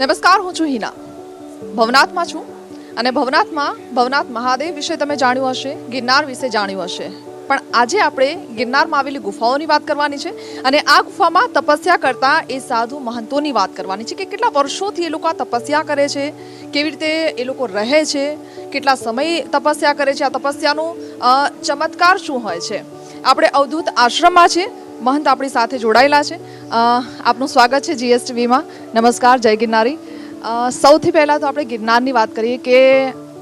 નમસ્કાર, હું છું હિના. ભવનાથમાં છું અને ભવનાથમાં ભવનાથ મહાદેવ વિશે તમે જાણ્યું હશે, ગિરનાર વિશે જાણ્યું હશે. પણ આજે આપણે ગિરનારમાં આવેલી ગુફાઓની વાત કરવાની છે અને આ ગુફામાં તપસ્યા કરતા એ સાધુ મહંતોની વાત કરવાની છે કે કેટલા વર્ષોથી એ લોકો આ તપસ્યા કરે છે, કેવી રીતે એ લોકો રહે છે, કેટલા સમય તપસ્યા કરે છે, આ તપસ્યાનું ચમત્કાર શું હોય છે. આપણે અવધૂત આશ્રમમાં છે, મહંત આપણી સાથે જોડાયેલા છે. આપનું સ્વાગત છે જીએસટીવીમાં. નમસ્કાર, જય ગિરનારી. સૌથી પહેલાં તો આપણે ગિરનારની વાત કરીએ કે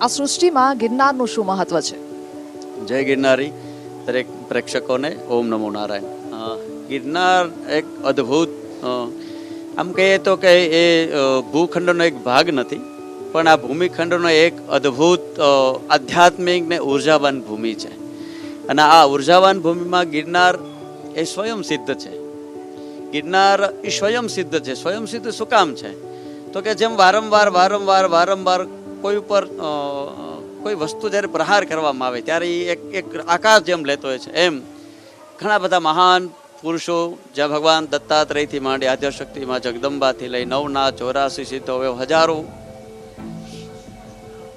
આ સૃષ્ટિમાં ગિરનારનું શું મહત્વ છે? જય ગિરનારી. દરેક પ્રેક્ષકોને ઓમ નમો નારાયણ. ગિરનાર એક અદ્ભુત આમ કહીએ તો કે એ ભૂખંડનો એક ભાગ નથી, પણ આ ભૂમિખંડનો એક અદ્ભુત આધ્યાત્મિક ને ઉર્જાવાન ભૂમિ છે. અને આ ઉર્જાવાન ભૂમિમાં ગિરનાર એ સ્વયં સિદ્ધ છે. ગિરનાર એ સ્વયં સિદ્ધ છે. સ્વયં સિદ્ધ શું કામ છે? તો કે જેમ વારંવાર વારંવાર વારંવાર કોઈ ઉપર કોઈ વસ્તુ જ્યારે પ્રહાર કરવામાં આવે, ત્યારે એ એક એક આકાશ જેમ લેતો હોય છે. એમ. ઘણા બધા મહાન પુરુષો જ્યાં ભગવાન દત્તાત્રેયથી માંડી, આદ્યશક્તિમાં, જગદંબાથી લઈ નવના ચોરાસી સિદ્ધો હવે હજારો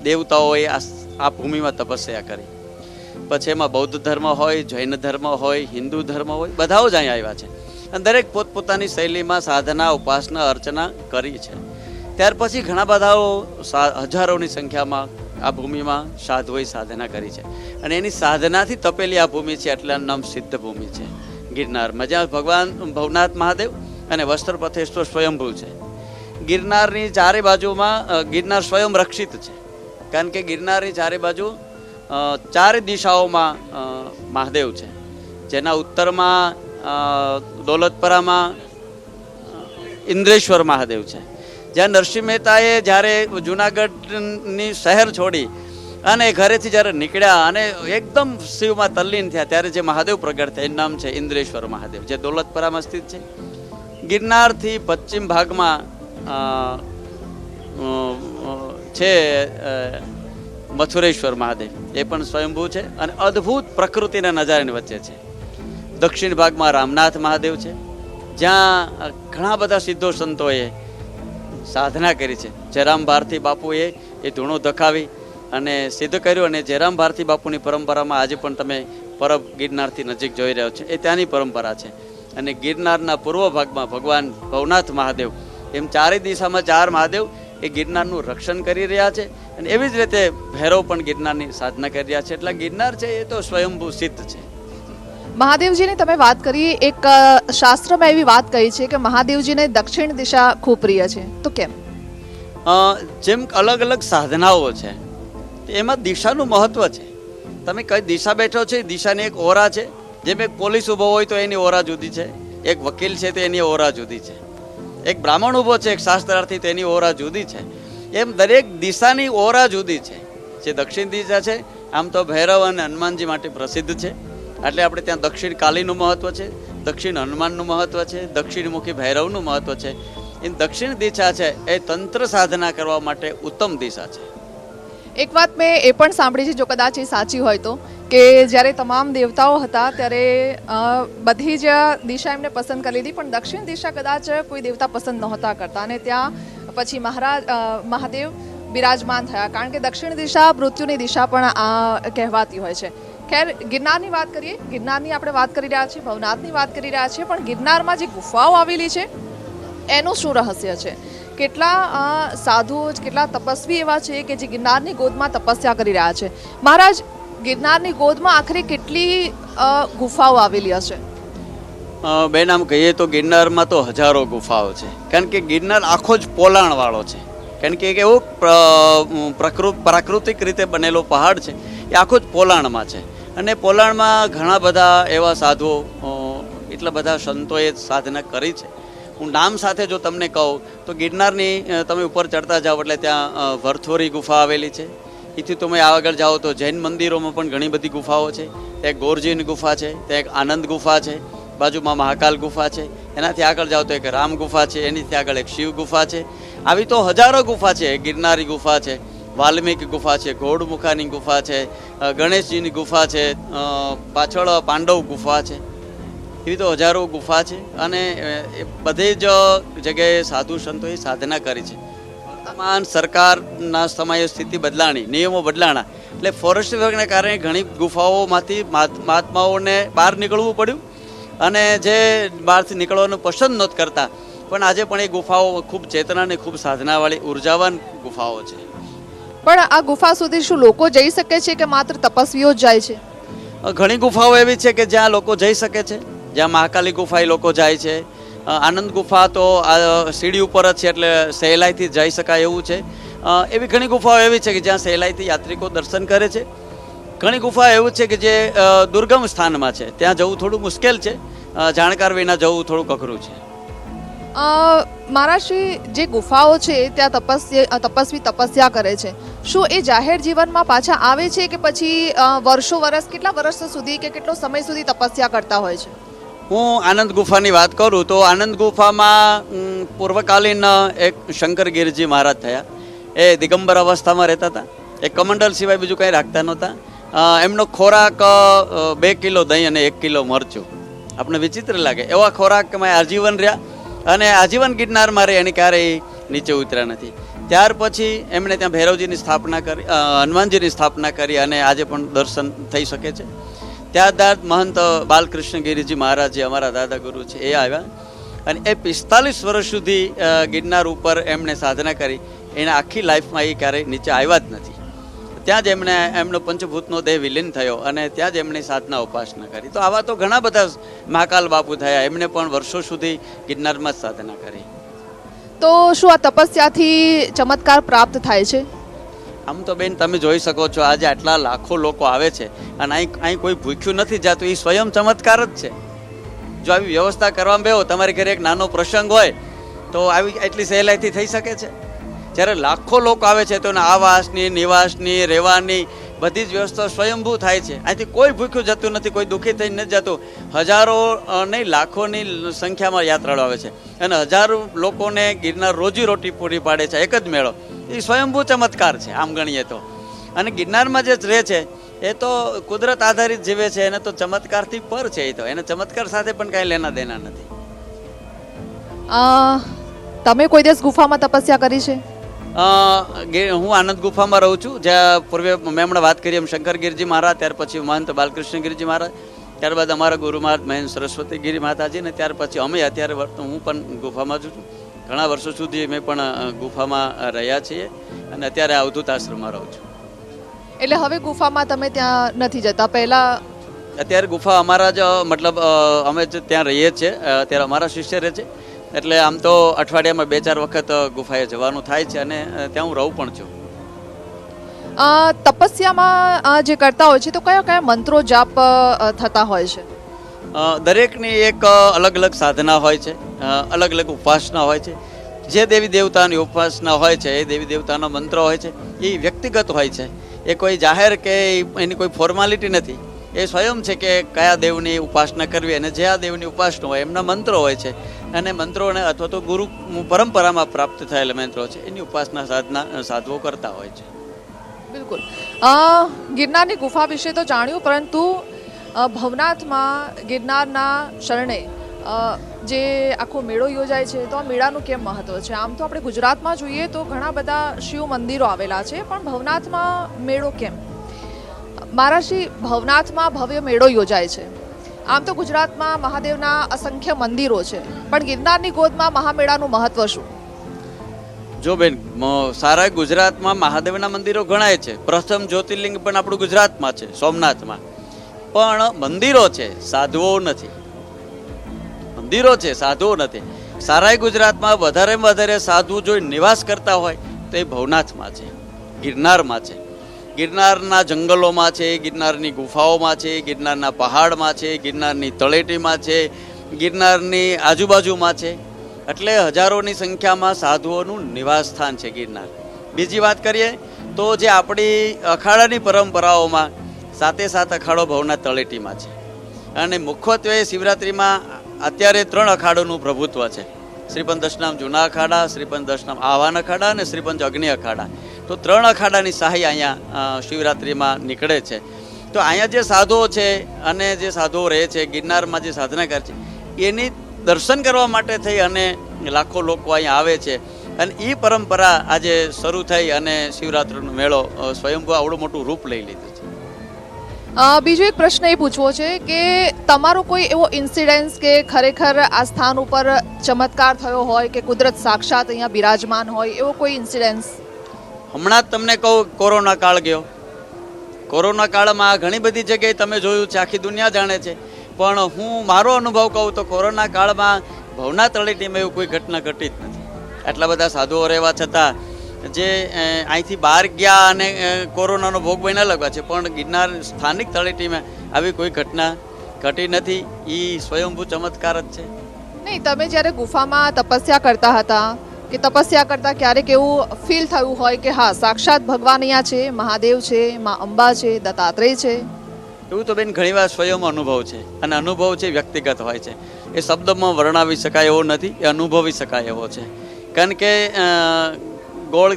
દેવતાઓએ આ ભૂમિમાં તપસ્યા કરી. પછી એમાં બૌદ્ધ ધર્મ હોય, જૈન ધર્મ હોય, હિન્દુ ધર્મ હોય, બધાઓ જ અહીંયા આવ્યા છે. અને દરેક પોતપોતાની શૈલીમાં સાધના, ઉપાસના, અર્ચના કરી છે. ત્યાર પછી ઘણા બધાઓ હજારોની સંખ્યામાં આ ભૂમિમાં સાધુઓએ સાધના કરી છે. અને એની સાધનાથી તપેલી આ ભૂમિ છે, એટલે નામ સિદ્ધ ભૂમિ છે. ગિરનારમાં જ્યાં ભગવાન, ભવનાથ મહાદેવ અને વસ્ત્રપથેશ્વર સ્વયંભૂ છે. ગિરનારની ચારે બાજુમાં ગિરનાર સ્વયં રક્ષિત છે. કારણ કે ગિરનારની ચારે બાજુ ચારે દિશાઓમાં મહાદેવ છે. જેના ઉત્તરમાં દોલતપરામાં, ઇન્દ્રેશ્વર મહાદેવ છે. જ્યાં નરસિંહ મહેતાએ જ્યારે જુનાગઢની શહેર છોડી અને ઘરેથી જ્યારે નીકળ્યા અને એકદમ શિવમાં તલ્લીન થયા, ત્યારે જે મહાદેવ પ્રગટ થયા, એનું નામ છે ઇન્દ્રેશ્વર મહાદેવ, જે દોલતપરામાં સ્થિત છે. ગિરનારથી પશ્ચિમ ભાગમાં છે મથુરેશ્વર મહાદેવ. એ પણ સ્વયંભૂ છે અને અદ્ભુત પ્રકૃતિના નજારાની વચ્ચે છે. દક્ષિણ ભાગમાં રામનાથ મહાદેવ છે, જ્યાં ઘણા બધા સિદ્ધો સંતોએ સાધના કરી છે. જયરામ ભારતી બાપુએ એ ધૂણો ધખાવી અને સિદ્ધ કર્યું અને જયરામ ભારતી બાપુની પરંપરામાં આજે પણ તમે પરબ ગિરનારથી નજીક જોઈ રહ્યો છો. એ ત્યાંની પરંપરા છે. અને ગિરનારના પૂર્વ ભાગમાં ભગવાન ભવનાથ મહાદેવ, એમ ચારે દિશામાં ચાર મહાદેવ એ ગિરનારનું રક્ષણ કરી રહ્યા છે અને એવી જ રીતે ભૈરવ પણ ગિરનારની સાધના કરી રહ્યા છે. એટલે ગિરનાર છે એ તો સ્વયંભૂ સિદ્ધ છે. મહાદેવજીની તમે વાત કરી, એક શાસ્ત્રમાં એવી વાત કહી છે કે મહાદેવજીને દક્ષિણ દિશા ખૂબ પ્રિય છે. તો કેમ? જેમ અલગ અલગ સાધનાઓ છે એમાં દિશાનું મહત્વ છે. તમે કઈ દિશા બેઠો છો, એ દિશાની એક ઓરા છે. જેમ એક પોલીસ ઊભો હોય તો એની ઓરા જુદી છે. એક વકીલ છે તો એની ઓરા જુદી છે. એક બ્રાહ્મણ ઊભો છે, એક શાસ્ત્રાર્થી તેની ઓરા જુદી છે. એમ દરેક દિશાની ઓરા જુદી છે. જે દક્ષિણ દિશા છે, આમ તો ભૈરવ અને હનુમાનજી માટે પ્રસિદ્ધ છે. એટલે આપણે ત્યાં દક્ષિણ કાલીનું મહત્વ છે, દક્ષિણ હનુમાનનું મહત્વ છે દક્ષિણમુખી ભૈરવનું મહત્વ છે. એ દક્ષિણ દિશા છે એ તંત્ર સાધના કરવા માટે ઉત્તમ દિશા છે. એક વાત મેં એ પણ સાંભળી છે, જો કદાચ એ સાચી હોય તો, કે જ્યારે તમામ દેવતાઓ હતા ત્યારે બધી જ દિશા એમને પસંદ કરી લીધી, પણ દક્ષિણ દિશા કદાચ કોઈ દેવતા પસંદ નહોતા કરતા. અને ત્યાં પછી મહારાજ મહાદેવ બિરાજમાન થયા. કારણ કે દક્ષિણ દિશા મૃત્યુની દિશા પણ આ કહેવાતી હોય છે. ખેર, ગિરનારની વાત કરીએ, ગિરનારની આપણે વાત કરી રહ્યા છીએ, ભવનાથની વાત કરી રહ્યા છીએ, પણ ગિરનારમાં જે ગુફાઓ આવેલી છે, એનું શું રહસ્ય છે? કેટલા સાધુઓ, કેટલા તપસ્વી એવા છે કે જે ગિરનારની ગોદમાં તપસ્યા કરી રહ્યા છે? મહારાજ, ગિરનારની ગોદમાં આખરે કેટલી ગુફાઓ આવેલી હશે? બેન, આમ કહીએ તો ગિરનારમાં તો હજારો ગુફાઓ છે. કારણ કે ગિરનાર આખો જ પોલાણવાળો છે. કારણ કે એક એવો પ્રકૃત પ્રાકૃતિક રીતે બનેલો પહાડ છે, એ આખો જ પોલાણમાં છે. અને પોલાણમાં ઘણા બધા એવા સાધુઓ એટલા બધા સંતોએ સાધના કરી છે. હું નામ સાથે જો તમને કહું, તો ગિરનારની તમે ઉપર ચડતા જાઓ એટલે ત્યાં વરથોરી ગુફા આવેલી છે. એથી તમે આગળ જાઓ તો જૈન મંદિરોમાં પણ ઘણી બધી ગુફાઓ છે. ત્યાં એક ગોરજીની ગુફા છે, ત્યાં એક આનંદ ગુફા છે, બાજુમાં મહાકાલ ગુફા છે. એનાથી આગળ જાઓ તો એક રામ ગુફા છે, એનીથી આગળ એક શિવ ગુફા છે. આવી તો હજારો ગુફા છે, ગિરનારી ગુફા છે. વાલ્મીકી ગુફા છે ઘોડમુખાની ગુફા છે ગણેશજીની ગુફા છે પાછળ પાંડવ ગુફા છે. એવી તો હજારો ગુફા છે અને એ બધે જ જગ્યાએ સાધુ સંતોએ સાધના કરી છે. વર્તમાન સરકારના સમયે સ્થિતિ બદલાણી, નિયમો બદલાણા, એટલે ફોરેસ્ટ વિભાગને કારણે ઘણી ગુફાઓમાંથી મહાત- મહાત્માઓને બહાર નીકળવું પડ્યું અને જે બહારથી નીકળવાનું પસંદ નહોત કરતા. પણ આજે પણ એ ગુફાઓ ખૂબ ચેતના અને ખૂબ સાધનાવાળી, ઉર્જાવાન ગુફાઓ છે. પણ આ ગુફા સુધી શું લોકો જઈ શકે છે કે માત્ર તપસ્વીઓ જ જાય છે? ઘણી ગુફાઓ એવી છે કે જ્યાં લોકો જઈ શકે છે, જ્યાં મહાકાલી ગુફા એ લોકો જાય છે. આનંદ ગુફા તો આ સીડી ઉપર જ છે એટલે સહેલાઈથી જઈ શકાય એવું છે. એવી ઘણી ગુફાઓ એવી છે કે જ્યાં સહેલાઈથી યાત્રિકો દર્શન કરે છે. ઘણી ગુફા એવું છે કે જે દુર્ગમ સ્થાનમાં છે. ત્યાં જવું થોડું મુશ્કેલ છે. જાણકાર વિના જવું થોડું અઘરું છે. મહારાજશ્રી જે ગુફાઓ છે, ત્યાં તપસ્યા તપસ્વી તપસ્યા કરે છે. શું એ જાહેર જીવનમાં પાછા આવે છે કે પછી વર્ષો વર્ષ કેટલા વર્ષ સુધી કે કેટલો સમય સુધી તપસ્યા કરતા હોય છે? હું આનંદ ગુફાની વાત કરું તો આનંદ ગુફામાં પૂર્વકાલીન, એક શંકર ગીરજી મહારાજ થયા. એ દિગંબર અવસ્થામાં રહેતા હતા. એ કમંડલ સિવાય બીજું કંઈ રાખતા નહોતા. એમનો ખોરાક બે કિલો દહીં અને એક કિલો મરચું. આપણે વિચિત્ર લાગે. એવા ખોરાકમાં આજીવન રહ્યા. અને આજીવન ગિરનાર મારે એને ક્યારેય નીચે ઉતર્યા નથી. ત્યાર પછી એમણે ત્યાં ભૈરવજીની સ્થાપના કરી હનુમાનજીની સ્થાપના કરી અને આજે પણ દર્શન થઈ શકે છે. ત્યારબાદ મહંત બાલકૃષ્ણ ગિરિજી મહારાજ જે અમારા દાદા ગુરુ છે, એ આવ્યા અને એ પિસ્તાલીસ વર્ષ સુધી ગિરનાર ઉપર એમણે સાધના કરી. એને આખી લાઈફમાં એ ક્યારેય નીચે આવ્યા જ નથી. ત્યાં જ એમણે એમનો પંચભૂતનો દેહ વિલીન થયો અને ત્યાં જ એમણે સાધના ઉપાસના કરી. તો આવા તો ઘણા બધા મહાકાલ બાપુ થયા. એમણે પણ વર્ષો સુધી ગિરનારમાં જ સાધના કરી. તો શું આ તપસ્યાથી ચમત્કાર પ્રાપ્ત થાય છે? આમ તો બેન તમે જોઈ શકો છો આજે આટલા લાખો લોકો આવે છે અને અહીં અહીં કોઈ ભૂખ્યું નથી જાતું. એ સ્વયં ચમત્કાર જ છે. જો આવી વ્યવસ્થા કરવામાં બેહો તમારી ઘરે એક નાનો પ્રસંગ હોય તો આવી એટલી સહેલાઈથી થઈ શકે છે? જ્યારે લાખો લોકો આવે છે તો એના આવાસની, નિવાસની, રહેવાની બધી જ વ્યવસ્થા સ્વયંભૂ થાય છે. અહીંથી કોઈ ભૂખ્યું જતું નથી, કોઈ દુઃખી થઈને નથી જતું. હજારો નહીં, લાખોની સંખ્યામાં યાત્રાળુ આવે છે. અને હજારો લોકોને ગિરનાર રોજી રોટી પૂરી પાડે છે, એક જ મેળો. એ સ્વયંભૂ ચમત્કાર છે, આમ ગણીએ તો. અને ગિરનારમાં જે રહે છે, એ તો કુદરત આધારિત જીવે છે, એને તો ચમત્કારથી પર છે એ તો. એને ચમત્કાર સાથે પણ કાંઈ લેના દેના નથી. તમે કોઈ દિવસ ગુફામાં તપસ્યા કરી છે? હું આનંદ ગુફામાં રહું છું. જ્યાં પૂર્વે મેં હમણાં વાત કરી એમ શંકર ગિરજી મહારાજ ત્યાર પછી મહંત બાલકૃષ્ણ ગિરજી મહારાજ ત્યારબાદ અમારા ગુરુ મહારાજ મહેન્દ્ર સરસ્વતી ગિરી માતાજી ને ત્યાર પછી અમે અત્યારે હું પણ ગુફામાં છું. ઘણા વર્ષો સુધી મેં પણ ગુફામાં રહ્યા છીએ અને અત્યારે અવધૂત આશ્રમમાં રહું છું. એટલે હવે ગુફામાં તમે ત્યાં નથી જતા? પહેલા અત્યારે ગુફા અમારા જ મતલબ અમે જ ત્યાં રહીએ છીએ. અત્યારે અમારા શિષ્ય રહે છે. એટલે આમ તો અઠવાડિયામાં બે ચાર વખત ગુફાએ જવાનું થાય છે અને ત્યાં હું રહું પણ છું. તપસ્યામાં જે કરતા હોય છે તો કયા કયા મંત્રો જાપ થતા હોય છે? દરેકની એક અલગ અલગ સાધના હોય છે અલગ અલગ ઉપાસના હોય છે. જે દેવી દેવતાની ઉપાસના હોય છે એ દેવી દેવતાના મંત્ર હોય છે એ વ્યક્તિગત હોય છે. એ કોઈ જાહેર કે એની કોઈ ફોર્માલિટી નથી. એ સ્વયં છે કે કયા દેવની ઉપાસના કરવી અને જે આ દેવની ઉપાસના હોય એમના મંત્રો હોય છે. અને મંત્રોને અથવા તો ગુરુ પરંપરામાં પ્રાપ્ત થયેલા મંત્રો છે, એની ઉપાસના સાધના સાધવો કરતા હોય છે. બિલકુલ. ગિરનારની ગુફા વિશે તો જાણ્યું, પરંતુ ભવનાથમાં ગિરનારના શરણે જે આખો મેળો યોજાય છે, તો આ મેળાનું કેમ મહત્વ છે? આમ તો આપણે ગુજરાતમાં જોઈએ તો ઘણા બધા શિવ મંદિરો આવેલા છે, પણ ભવનાથમાં મેળો કેમ? મહારાષ્ટ્રી ભવનાથમાં ભવ્ય મેળો યોજાય છે. આમ તો ગુજરાતમાં મહાદેવના અસંખ્ય મંદિરો છે, પણ ગિરનારની ગોદમાં મહામેળાનું મહત્વ શું? જો બેન સારા ગુજરાતમાં મહાદેવના મંદિરો ગણાય છે. પ્રથમ જ્યોતિર્લિંગ પણ આપણું ગુજરાતમાં છે, સોમનાથમાં. પણ મંદિરો છે, સાધુઓ નથી. મંદિરો છે, સાધુઓ નથી. સારાય ગુજરાતમાં વધારે વધારે સાધુ જો નિવાસ કરતા હોય, તો એ ભવનાથમાં છે, ગિરનારમાં છે. ગિરનારના જંગલોમાં છે, ગિરનારની ગુફાઓમાં છે, ગિરનારના પહાડમાં છે, ગિરનારની તળેટીમાં છે, ગિરનારની આજુબાજુમાં છે. એટલે હજારોની સંખ્યામાં સાધુઓનું નિવાસસ્થાન છે ગિરનાર. બીજી વાત કરીએ તો જે આપણી અખાડાની પરંપરાઓમાં સાતે સાત અખાડો ભવના તળેટીમાં છે. અને મુખ્યત્વે શિવરાત્રિમાં અત્યારે ત્રણ અખાડોનું પ્રભુત્વ છે. શ્રીપંત દશનામ જૂના અખાડા શ્રીપંત દશનામ આહવાન અખાડા અને શ્રીપંચ અગ્નિ અખાડા. તો ત્રણ અખાડાની સહાય અહીંયા શિવરાત્રિમાં નીકળે છે. તો અહીંયા જે સાધુઓ છે અને જે સાધુઓ રહે છે, ગિરનારમાં જે સાધના કરે છે, એની દર્શન કરવા માટે થઈ અને લાખો લોકો અહીંયા આવે છે. અને એ પરંપરા આજે શરૂ થઈ અને શિવરાત્રિનો મેળો સ્વયંભૂ આવડું મોટું રૂપ લઈ લીધું છે. બીજો એક પ્રશ્ન એ પૂછવો છે કે તમારો કોઈ એવો ઇન્સિડન્સ કે ખરેખર આ સ્થાન ઉપર ચમત્કાર થયો હોય કે કુદરત સાક્ષાત અહીંયા બિરાજમાન હોય એવો કોઈ ઇન્સિડન્સ હમણાં જ તમને કહું, કોરોના કાળ ગયો. કોરોના કાળમાં ઘણી બધી જગ્યાએ તમે જોયું છે, આખી દુનિયા જાણે છે. પણ હું, મારો અનુભવ કહું તો કોરોના કાળમાં ભવના તળેટીમાં એવું કોઈ ઘટના ઘટી જ નથી. આટલા બધા સાધુઓ રહેવા છતાં જે અહીંથી બહાર ગયા અને કોરોનાનો ભોગ બન્યા લગવા છે, પણ ગિરનાર સ્થાનિક તળેટીમાં આવી કોઈ ઘટના ઘટી નથી. એ સ્વયંભૂ ચમત્કાર જ છે. નહીં, તમે જ્યારે ગુફામાં તપસ્યા કરતા હતા કે તપસ્યા કરતા ક્યારેક એવું ફીલ થયું હોય કે હા, સાક્ષાત ભગવાન અહીંયા છે, મહાદેવ છે, મા અંબા છે, દત્તાત્રેય છે. એવું તો બેન ઘણીવાર સ્વયં અનુભવ છે અને અનુભવ છે વ્યક્તિગત હોય છે. એ શબ્દમાં વર્ણવી શકાય એવો નથી, એ અનુભવી શકાય એવો છે. કારણ કે ગોળ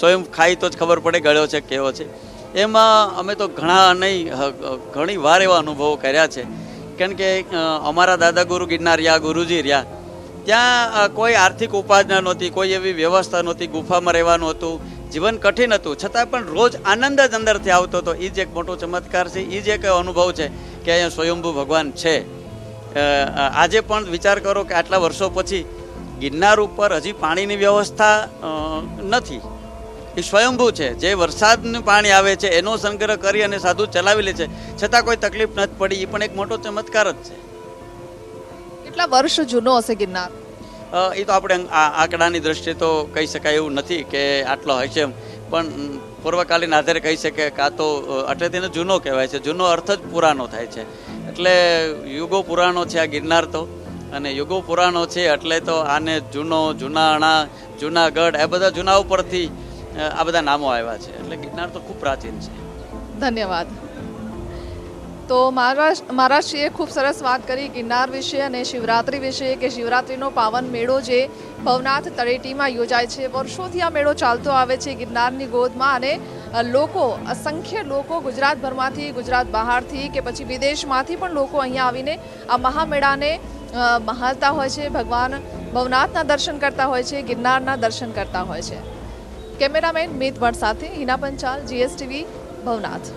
સ્વયં ખાઈ તો જ ખબર પડે ગળ્યો છે, કેવો છે. એમાં અમે તો ઘણા નહીં ઘણી વાર એવા અનુભવો કર્યા છે. કારણ કે અમારા દાદા ગુરુ ગિરનાર રહ્યા, ગુરુજી રહ્યા. ત્યાં કોઈ આર્થિક ઉપાર્જના નહોતી, કોઈ એવી વ્યવસ્થા નહોતી, ગુફામાં રહેવાનું હતું, જીવન કઠિન હતું. છતાં પણ રોજ આનંદ જ અંદરથી આવતો હતો. એ જ એક મોટો ચમત્કાર છે એ જ એક અનુભવ છે કે અહીંયા સ્વયંભૂ ભગવાન છે. આજે પણ વિચાર કરો કે આટલા વર્ષો પછી ગિરનાર ઉપર હજી પાણીની વ્યવસ્થા નથી. એ સ્વયંભૂ છે. જે વરસાદનું પાણી આવે છે, એનો સંગ્રહ કરી અને સાધુ ચલાવી લે છે. છતાં કોઈ તકલીફ નથી પડી. એ પણ એક મોટો ચમત્કાર જ છે. કેટલા વર્ષ જૂનો હશે ગિરનાર? એ તો આપણે આ આંકડાની દ્રષ્ટિએ તો કહી શકાય એવું નથી કે આટલો હોય છે. પણ પૂર્વકાલીન આધારે કહી શકે કાં તો એટલે તેને જૂનો કહેવાય છે. જૂનો અર્થ જ પુરાણો થાય છે. એટલે યુગો પુરાણો છે આ ગિરનાર તો. અને યુગો પુરાણો છે એટલે તો આને જૂનો જૂનાણા જૂનાગઢ એ બધા જૂના ઉપરથી આ બધા નામો આવ્યા છે. એટલે ગિરનાર તો ખૂબ પ્રાચીન છે. ધન્યવાદ. તો મહારાષ્ટ્ર મહારાષ્ટ્રીએ ખૂબ સરસ વાત કરી ગિરનાર વિશે અને શિવરાત્રિ વિશે કે શિવરાત્રિનો પાવન મેળો જે ભવનાથ તળેટીમાં યોજાય છે. વર્ષોથી આ મેળો ચાલતો આવે છે ગિરનારની ગોદમાં અને લોકો, અસંખ્ય લોકો ગુજરાતભરમાંથી, ગુજરાત બહારથી કે પછી વિદેશમાંથી પણ લોકો અહીંયા આવીને આ મહામેળાને મહાલતા હોય છે. ભગવાન ભવનાથના દર્શન કરતા હોય છે, ગિરનારના દર્શન કરતા હોય છે. કેમેરામેન મિત ભટ્ટ સાથે હિના પંચાલ, જીએસટીવી, ભવનાથ.